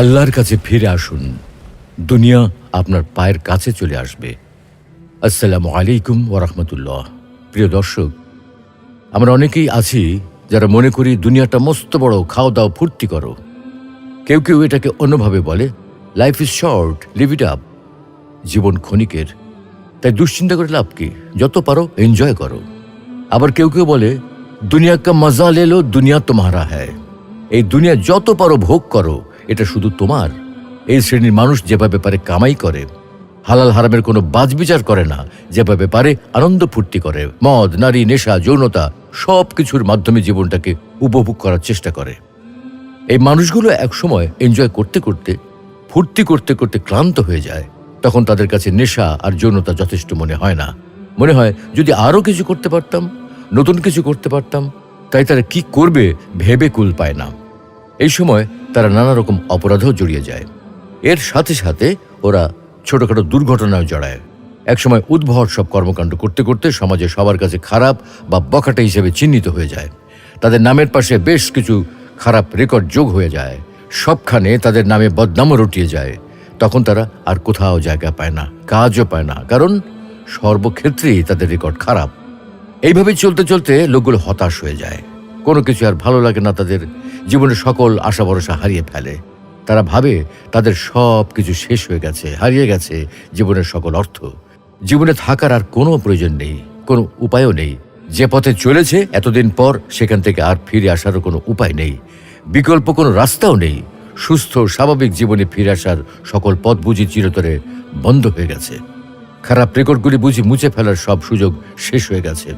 আল্লাহর কাছে ফিরে আসুন। দুনিয়া আপনার পায়ের কাছে চলে আসবে। আসসালামু আলাইকুম ওরহমতুল্লাহ প্রিয় দর্শক, আমরা অনেকেই আছি যারা মনে করি দুনিয়াটা মস্ত বড়, খাও দাও, ফুর্তি করো। কেউ কেউ এটাকে অন্যভাবে বলে life is short live it up জীবন ক্ষণিকের। তাই দুশ্চিন্তা করে লাভ কি? যত পারো এনজয় করো। আবার কেউ কেউ বলে, দুনিয়া কা মজা লেলো দুনিয়া তোমারা হ্যায়। এই দুনিয়া যত পারো ভোগ করো। এটা শুধু তোমার। এই শ্রেণির মানুষ যেভাবে পারে কামাই করে, হালাল হারামের কোনো বাজবিচার করে না, যেভাবে পারে আনন্দ ফুর্তি করে, মদ, নারী, নেশা, যৌনতা সব কিছুর মাধ্যমে জীবনটাকে উপভোগ করার চেষ্টা করে। এই মানুষগুলো একসময় এনজয় করতে করতে, ফুর্তি করতে করতে ক্লান্ত হয়ে যায়। তখন তাদের কাছে নেশা আর যৌনতা যথেষ্ট মনে হয় না। মনে হয়, যদি আরও কিছু করতে পারতাম, নতুন কিছু করতে পারতাম, তাই তারা কি করবে ভেবে কুল পায় না। এই সময় তারা নানা রকম অপরাধেও জড়িয়ে যায়। এর সাথে সাথে ওরা ছোটখাটো দুর্ঘটনায় জড়ায়। একসময় উদ্ভট সব কর্মকাণ্ড করতে করতে সমাজে সবার কাছে খারাপ বা বখাটে হিসেবে চিহ্নিত হয়ে যায়। তাদের নামের পাশে বেশ কিছু খারাপ রেকর্ড যোগ হয়ে যায়। সবখানে তাদের নামে বদনামও রটিয়ে যায়। তখন তারা আর কোথাও জায়গা পায় না, কাজও পায় না, কারণ সর্বক্ষেত্রেই তাদের রেকর্ড খারাপ। এইভাবে চলতে চলতে লোকগুলো হতাশ হয়ে যায়। কোনো কিছু আর ভালো লাগে না তাদের জীবনের সকল আশা ভরসা হারিয়ে ফেলে। তারা ভাবে তাদের সব কিছু শেষ হয়ে গেছে, হারিয়ে গেছে জীবনের সকল অর্থ। জীবনে থাকার আর কোনো প্রয়োজন নেই, কোনো উপায়ও নেই। যে পথে চলেছে, এতদিন পর সেখান থেকে আর ফিরে আসারও কোনো উপায় নেই। বিকল্প কোনো রাস্তাও নেই। সুস্থ, স্বাভাবিক জীবনে ফিরে আসার সকল পথ বুঝি চিরতরে বন্ধ হয়ে গেছে। খারাপ রেকর্ডগুলি বুঝি মুছে ফেলার সব সুযোগ শেষ হয়ে গেছে।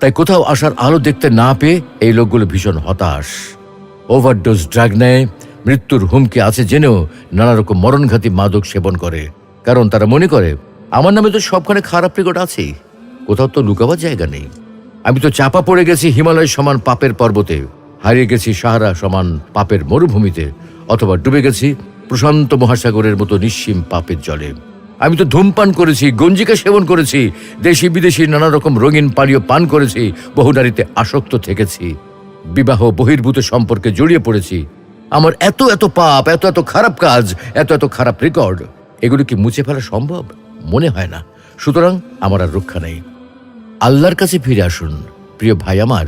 তাই কোথাও আসার আলো দেখতে না পেয়ে এই লোকগুলো ভীষণ হতাশ। ওভারডোজ ড্রাগ নেয়, মৃত্যুর হুমকি আছে জেনেও নানা রকম মরণঘাতী মাদক সেবন করে। কারণ তারা মনে করে, আমার নামে তো সবখানে খারাপ রেকর্ড আছেই, কোথাও তো লুকাবার জায়গা নেই। আমি তো চাপা পড়ে গেছি হিমালয় সমান পাপের পর্বতে, হারিয়ে গেছি সাহারা সমান পাপের মরুভূমিতে, অথবা ডুবে গেছি প্রশান্ত মহাসাগরের মতো নিঃসীম পাপের জলে। আমি তো ধূমপান করেছি, গঞ্জিকা সেবন করেছি দেশি বিদেশি নানা রকম রঙিন পানীয় পান করেছি, বহু নারীতে আসক্ত থেকেছি। বিবাহ বহির্ভূত সম্পর্কে জড়িয়ে পড়েছি। আমার এত এত পাপ, এত এত খারাপ কাজ, এত এত খারাপ রেকর্ড এগুলো কি মুছে ফেলা সম্ভব? মনে হয় না। সুতরাং আমার আর রক্ষা নেই। আল্লাহর কাছে ফিরে আসুন, প্রিয় ভাই আমার।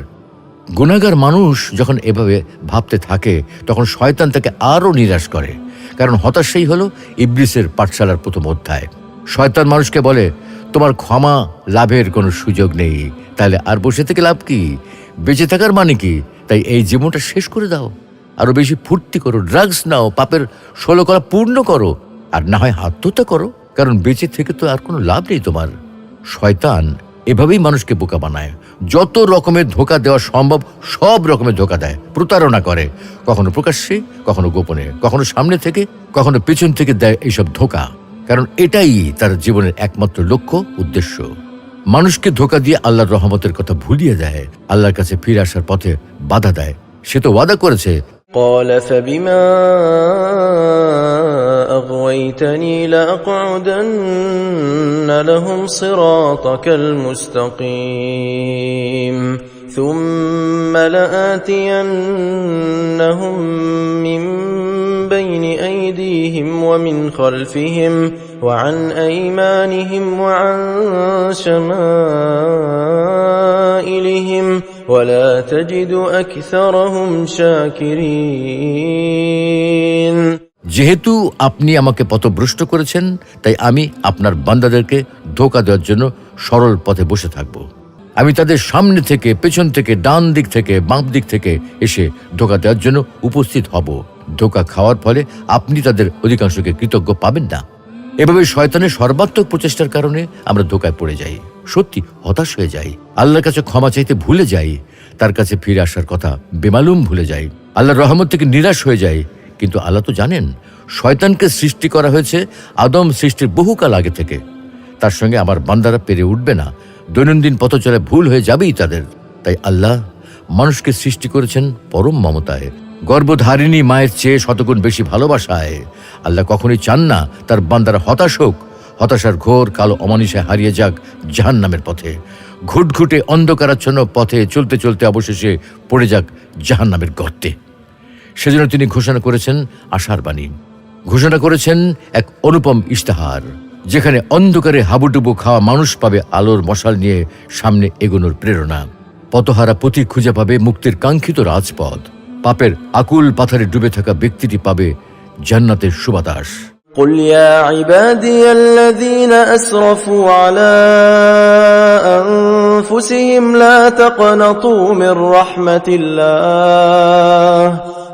গুণাগার মানুষ যখন এভাবে ভাবতে থাকে, তখন শয়তান তাকে আরও নিরাশ করে। কারণ হতাশাই হলো ইবলিসের পাঠশালার প্রথম অধ্যায়। শয়তান মানুষকে বলে, তোমার ক্ষমা, লাভের কোনো সুযোগ নেই। তাহলে আর বসে থেকে লাভ কি? বেঁচে থাকার মানে কি? তাই এই জীবনটা শেষ করে দাও। আরও বেশি ফুর্তি করো ড্রাগস নাও, পাপের ষোলো করা পূর্ণ করো। আর না হয় আত্মহত্যা করো, কারণ বেঁচে থেকে তো আর কোনো লাভ নেই তোমার। শয়তান এভাবেই মানুষকে বোকা বানায়। যত রকমের ধোকা দেওয়া সম্ভব, সব রকমের ধোকা দেয়, প্রতারণা করে। কখনো প্রকাশ্যে, কখনো গোপনে, কখনো সামনে থেকে, কখনো পেছন থেকে দেয় এইসব ধোকা। কারণ এটাই তার জীবনের একমাত্র লক্ষ্য, উদ্দেশ্য। মানুষকে ধোকা দিয়ে আল্লাহর রহমতের কথা ভুলিয়ে দেয় আল্লাহর কাছে ফিরে আসার পথে বাধা দেয় সে তো ওয়াদা করেছে قال فبما أغويتني لأقعدن لهم صراطك المستقيم ثم لآتينهم من بين أيديهم ومن خلفهم وعن أيمانهم وعن شمائلهم ولا تجد أكثرهم شاكرين যেহেতু আপনি আমাকে পথভ্রষ্ট করেছেন তাই আমি আপনার বান্দাদেরকে ধোকা দেওয়ার জন্য সরল পথে বসে থাকব আমি তাদের সামনে থেকে পেছন থেকে ডান দিক থেকে বাম দিক থেকে এসে ধোকা দেওয়ার জন্য উপস্থিত হব ধোকা খাওয়ার ফলে আপনি তাদের অধিকাংশকে কৃতজ্ঞ পাবেন না। এভাবে শয়তানের সর্বাত্মক প্রচেষ্টার কারণে আমরা ধোকায় পড়ে যাই, সত্যি হতাশ হয়ে যাই, আল্লাহর কাছে ক্ষমা চাইতে ভুলে যাই, তার কাছে ফিরে আসার কথা বেমালুম ভুলে যাই, আল্লাহর রহমত থেকে নিরাশ হয়ে যায় কিন্তু আল্লাহ তো জানেন, শয়তানকে সৃষ্টি করা হয়েছে আদম সৃষ্টির বহুকাল আগে থেকে। তার সঙ্গে আমার বান্দারা পেরে উঠবে না, দৈনন্দিন পথচলে ভুল হয়ে যাবেই তাদের। তাই আল্লাহ মানুষকে সৃষ্টি করেছেন পরম মমতায়। গর্ভধারিণী মায়ের চেয়ে শতগুণ বেশি ভালোবাসায়। আল্লাহ কখনোই চান না তার বান্দারা হতাশ হোক। হতাশার ঘোর কালো অমানিসায় হারিয়ে যাক জাহান নামের পথে। ঘুটঘুটে অন্ধকারাচ্ছন্ন পথে চলতে চলতে অবশেষে পড়ে যাক জাহান নামের গর্তে। সেজন্য তিনি ঘোষণা করেছেন আশার বাণী। ঘোষণা করেছেন এক অনুপম ইশতেহার, যেখানে অন্ধকারে হাবুডুবু খাওয়া মানুষ পাবে আলোর মশাল নিয়ে সামনে এগোনোর প্রেরণা। পতহারা পথিক খুঁজে পাবে মুক্তির কাঙ্ক্ষিত রাজপথ। পাপের আকুল পাথারে ডুবে থাকা ব্যক্তিটি পাবে জান্নাতের সুবাতাস قل يا عبادي الذين أسرفوا على أنفسهم لا تقنطوا من رحمة الله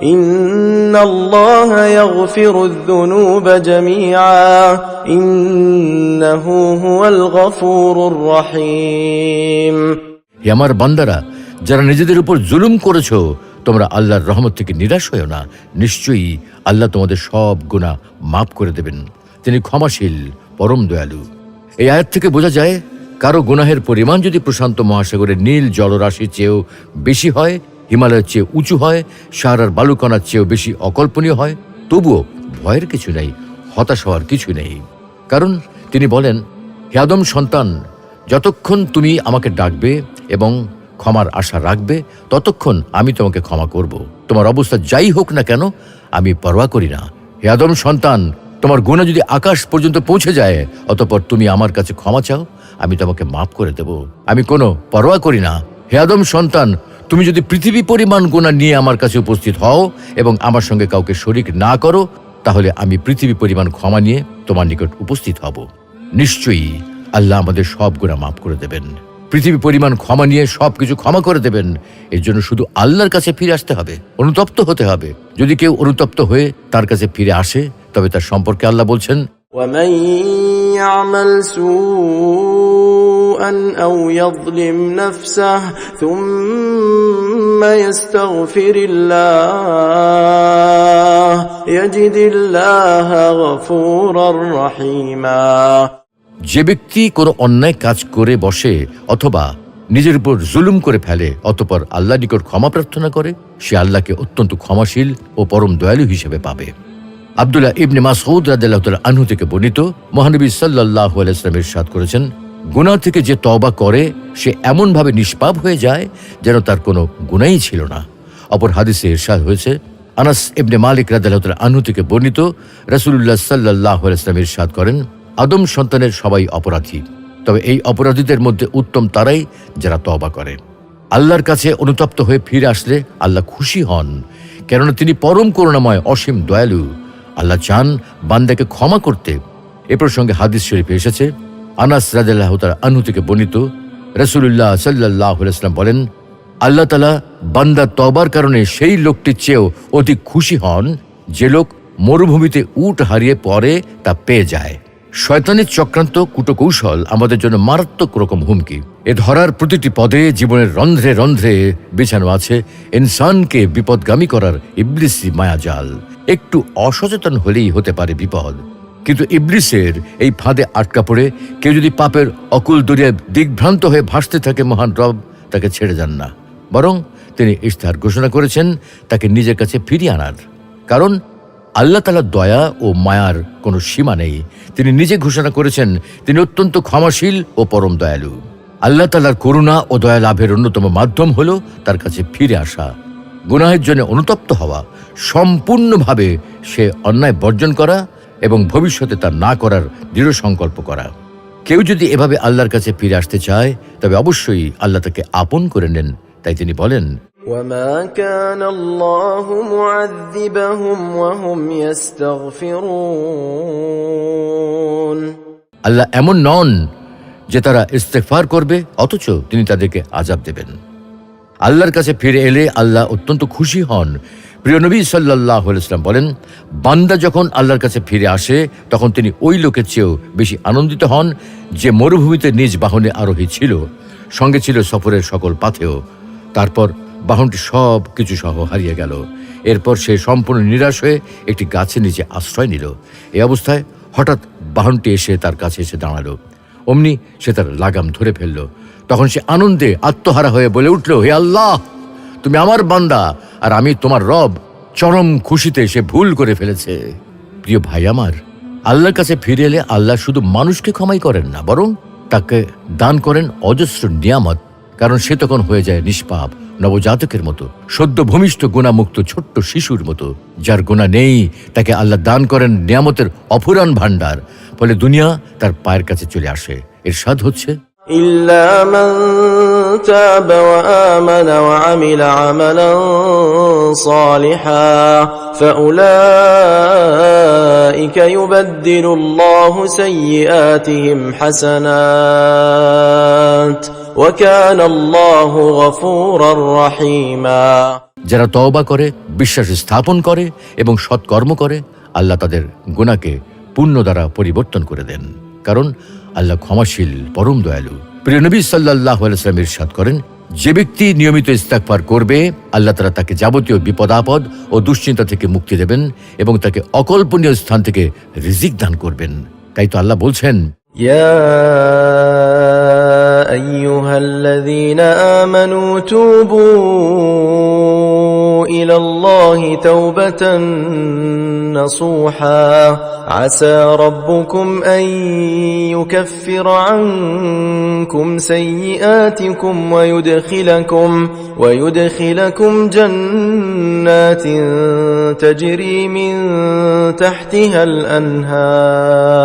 إن الله يغفر الذنوب جميعا إنه هو الغفور الرحيم হে আমার বান্দারা যারা নিজেদের উপর জুলুম করেছো তোমরা আল্লাহর রহমত থেকে নিরাশ হয়েও না। নিশ্চয়ই আল্লাহ তোমাদের সব গুণা মাফ করে দেবেন। তিনি ক্ষমাশীল, পরম দয়ালু। এই আয়াত থেকে বোঝা যায়, কারও গুনাহের পরিমাণ যদি প্রশান্ত মহাসাগরের নীল জলরাশির চেয়েও বেশি হয়, হিমালয়ের চেয়ে উঁচু হয়, সাহারার বালুকণার চেয়েও বেশি অকল্পনীয় হয়, তবুও ভয়ের কিছু নেই, হতাশ হওয়ার কিছু নেই। কারণ তিনি বলেন, হে আদম সন্তান, যতক্ষণ তুমি আমাকে ডাকবে এবং ক্ষমার আশা রাখবে, ততক্ষণ আমি তোমাকে ক্ষমা করব। তোমার অবস্থা যাই হোক না কেন, আমি পরোয়া করি না। হে আদম সন্তান, তোমার গুণা যদি আকাশ পর্যন্ত পৌঁছে যায়, অতপর তুমি আমার কাছে ক্ষমা চাও, আমি তোমাকে মাফ করে দেব। আমি কোনো পরোয়া করি না। হে আদম সন্তান, তুমি যদি পৃথিবী পরিমাণ গুণা নিয়ে আমার কাছে উপস্থিত হও এবং আমার সঙ্গে কাউকে শরিক না করো, তাহলে আমি পৃথিবী পরিমাণ ক্ষমা নিয়ে তোমার নিকট উপস্থিত হব। নিশ্চয়ই আল্লাহ আমাদের সব গুণা মাফ করে দেবেন। পৃথিবী পরিমাণ ক্ষমা নিয়ে সবকিছু ক্ষমা করে দেবেন এর জন্য শুধু আল্লাহর কাছে ফিরে আসতে হবে অনুতপ্ত হতে হবে যদি কেউ অনুতপ্ত হয়ে তার কাছে ফিরে আসে তবে তার সম্পর্কে আল্লাহ বলছেন ومن يعمل سوءا أو يظلم نفسه ثم يستغفر الله يجد الله غفورا رحيما যে ব্যক্তি কোনো অন্যায় কাজ করে বসে অথবা নিজের উপর জুলুম করে ফেলে, অতপর আল্লাহ নিকট ক্ষমা প্রার্থনা করে, সে আল্লাহকে অত্যন্ত ক্ষমাশীল ও পরম দয়ালু হিসেবে পাবে। আবদুল্লাহ ইবনে মাসউদ রাদিয়াল্লাহু তাআলা আনহু থেকে বর্ণিত, মহানবী সাল্লাল্লাহু আলাইহি ওয়াসাল্লাম ইরশাদ করেছেন, গুনাহ থেকে যে তওবা করে, সে এমনভাবে নিষ্পাপ হয়ে যায় যেন তার কোনো গুনাহই ছিল না। অপর হাদিসে ইরশাদ হয়েছে, আনাস ইবনে মালিক রাদিয়াল্লাহু তাআলা আনহু থেকে বর্ণিত, রাসূলুল্লাহ সাল্লাল্লাহু আলাইহি ওয়াসাল্লাম ইরশাদ করেন আদম সন্তানের সবাই অপরাধী। তবে এই অপরাধীদের মধ্যে উত্তম তারাই যারা তওবা করে। আল্লাহর কাছে অনুতপ্ত হয়ে ফিরে আসলে আল্লাহ খুশি হন, কেননা তিনি পরম করুণাময়, অসীম দয়ালু। আল্লাহ চান বান্দাকে ক্ষমা করতে। এ প্রসঙ্গে হাদিস শরীফে এসেছে, আনাস রাজাল্লাহ তার থেকে বর্ণিত রসুল্লাহ সাল্লাহ ইসলাম বলেন, আল্লাহ তালা বান্দা তবার কারণে সেই লোকটির চেয়েও অধিক খুশি হন, যে লোক মরুভূমিতে উট হারিয়ে পরে তা পেয়ে যায়। শয়তানের চক্রান্ত কুটকৌশল আমাদের জন্য মারাত্মক রকম হুমকি। এ ধরার প্রতিটি পদে জীবনের রন্ধ্রে রন্ধ্রে বিছানো আছে ইনসানকে বিপদগামী করার ইবলিসি মায়াজাল। একটু অসচেতন হলেই হতে পারে বিপদ। কিন্তু ইবলিসের এই ফাঁদে আটকা পড়ে কেউ যদি পাপের অকুল দরিয়ায় দিগ্ভ্রান্ত হয়ে ভাসতে থাকে মহান রব, তাকে ছেড়ে যান না। বরং তিনি ইশতেহার ঘোষণা করেছেন, তাকে নিজের কাছে ফিরিয়ে আনার। কারণ আল্লাহ তালার দয়া ও মায়ার কোনো সীমা নেই। তিনি নিজে ঘোষণা করেছেন, তিনি অত্যন্ত ক্ষমাশীল ও পরম দয়ালু। আল্লাহ তালার করুণা ও দয়া লাভের অন্যতম মাধ্যম হল তার কাছে ফিরে আসা। গুনাহের জন্য অনুতপ্ত হওয়া, সম্পূর্ণভাবে সে অন্যায় বর্জন করা এবং ভবিষ্যতে তা না করার দৃঢ় সংকল্প করা। কেউ যদি এভাবে আল্লাহর কাছে ফিরে আসতে চায়, তবে অবশ্যই আল্লাহ তাকে আপন করে নেন, তাই তিনি বলেন وما كان الله معذبهم وهم يستغفرون আল্লাহ এমন নন যে তারা ইস্তেফার করবে অথচ তিনি তাদেরকে আজাব দেবেন আল্লাহর কাছে ফিরে এলে আল্লাহ অত্যন্ত খুশি হন প্রিয় নবী সাল্লাহ ইসলাম বলেন বান্দা যখন আল্লাহর কাছে ফিরে আসে তখন তিনি ওই লোকের চেয়েও বেশি আনন্দিত হন যে মরুভূমিতে নিজ বাহনে আরোহী ছিল সঙ্গে ছিল সফরের সকল পাথেও তারপর বাহনটি সব কিছু সহ হারিয়ে গেল। এরপর সে সম্পূর্ণ নিরাশ হয়ে একটি গাছের নিচে আশ্রয় নিল। এই অবস্থায় হঠাৎ বাহনটি এসে তার কাছে এসে দাঁড়াল। অমনি সে তার লাগাম ধরে ফেলল। তখন সে আনন্দে আত্মহারা হয়ে বলে উঠল, হে আল্লাহ, তুমি আমার বান্দা আর আমি তোমার রব। চরম খুশিতে সে ভুল করে ফেলেছে। প্রিয় ভাই আমার, আল্লাহর কাছে ফিরে এলে আল্লাহ শুধু মানুষকে ক্ষমাই করেন না, বরং তাকে দান করেন অজস্র নিয়ামত, কারণ সে তখন হয়ে যায় নিষ্পাপ। নবজাতকের মতো সদ্য ভূমিষ্ঠ গুণামুক্ত ছোট্ট শিশুর মতো যার গুণা নেই তাকে আল্লাহ দান করেন নিয়ামতের অফুরান ভাণ্ডার ফলে দুনিয়া তার পায়ের কাছে চলে আসে এর স্বাদ হচ্ছে إلا من تاب وآمن وعمل عملا صالحا فأولئك يبدل الله سيئاتهم حسنات যারা তওবা করে বিশ্বাস স্থাপন করে এবং সৎকর্ম করে আল্লাহ তাদের গুণাকে পূর্ণ দ্বারা পরিবর্তন করে দেন। কারণ আল্লাহ ক্ষমাশীল পরম দয়ালু। প্রিয় নবী সাল্লাহ আলাইসলাম ইরশাদ করেন যে ব্যক্তি নিয়মিত ইস্তাকফার করবে আল্লাহ তারা তাকে যাবতীয় বিপদ আপদ ও দুশ্চিন্তা থেকে মুক্তি দেবেন এবং তাকে অকল্পনীয় স্থান থেকে রিজিক দান করবেন। তাই তো আল্লাহ বলছেন ইয়া أيها الذين آمنوا توبوا إلى الله توبة نصوحا. عسى ربكم أن يكفر عنكم سيئاتكم ويدخلكم ويدخلكم جنات تجري من تحتها الأنهار.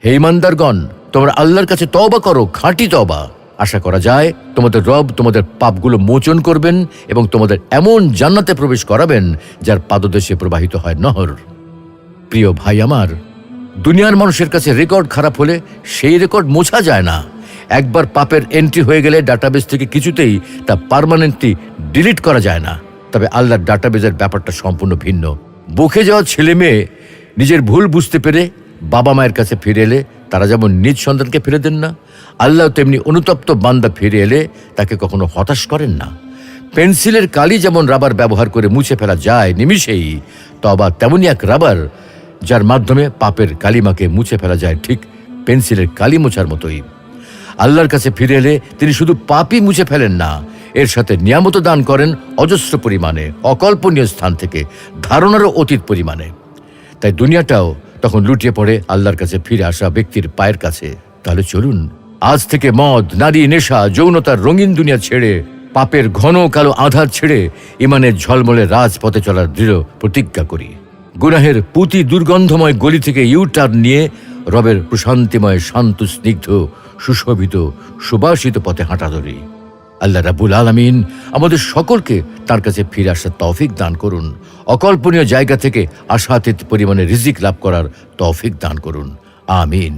هي مندرغون তোমরা আল্লাহর কাছে তবা করো, খাঁটি তবা আশা করা যায়, তোমাদের রব তোমাদের পাপগুলো মোচন করবেন এবং তোমাদের এমন জান্নাতে প্রবেশ করাবেন যার পাদদেশে প্রবাহিত হয় নহর। প্রিয় ভাই আমার, দুনিয়ার মানুষের কাছে রেকর্ড খারাপ হলে সেই রেকর্ড মোছা যায় না। একবার পাপের এন্ট্রি হয়ে গেলে ডাটাবেস থেকে কিছুতেই তা পার্মানেন্টলি ডিলিট করা যায় না। তবে আল্লাহর ডাটাবেজের ব্যাপারটা সম্পূর্ণ ভিন্ন। বুকে যাওয়া ছেলে মেয়ে নিজের ভুল বুঝতে পেরে বাবা মায়ের কাছে ফিরে এলে তারা যেমন নিজ সন্তানকে ফিরে দেন না, আল্লাহ তেমনি অনুতপ্ত বান্দা ফিরে এলে তাকে কখনো হতাশ করেন না। পেন্সিলের কালি যেমন রাবার ব্যবহার করে মুছে ফেলা যায় নিমিষেই, তবা তেমনই এক রাবার, যার মাধ্যমে পাপের কালিমাকে মুছে ফেলা যায় ঠিক পেন্সিলের কালি মোছার মতোই। আল্লাহর কাছে ফিরে এলে তিনি শুধু পাপই মুছে ফেলেন না, এর সাথে নিয়ামত দান করেন অজস্র পরিমাণে, অকল্পনীয় স্থান থেকে, ধারণারও অতীত পরিমাণে। তাই দুনিয়াটাও তখন লুটিয়ে পড়ে আল্লাহর কাছে ফিরে আসা ব্যক্তির পায়ের কাছে। তাহলে চলুন, আজ থেকে মদ, নারী, নেশা, যৌনতার রঙিন দুনিয়া ছেড়ে, পাপের ঘন কালো আধার ছেড়ে, ইমানের ঝলমলে রাজপথে চলার দৃঢ় প্রতিজ্ঞা করি। গুনাহের পুতি দুর্গন্ধময় গলি থেকে ইউটার্ন নিয়ে, রবের প্রশান্তিময় শান্ত, স্নিগ্ধ, সুশোভিত, সুবাসিত পথে হাঁটা ধরি। আল্লাহ রাবুল আলমিন আমাদের সকলকে তার কাছে ফিরে আসার তৌফিক দান করুন। অকল্পনীয় জায়গা থেকে আশাতীত পরিমাণে রিজিক লাভ করার তৌফিক দান করুন। আমিন।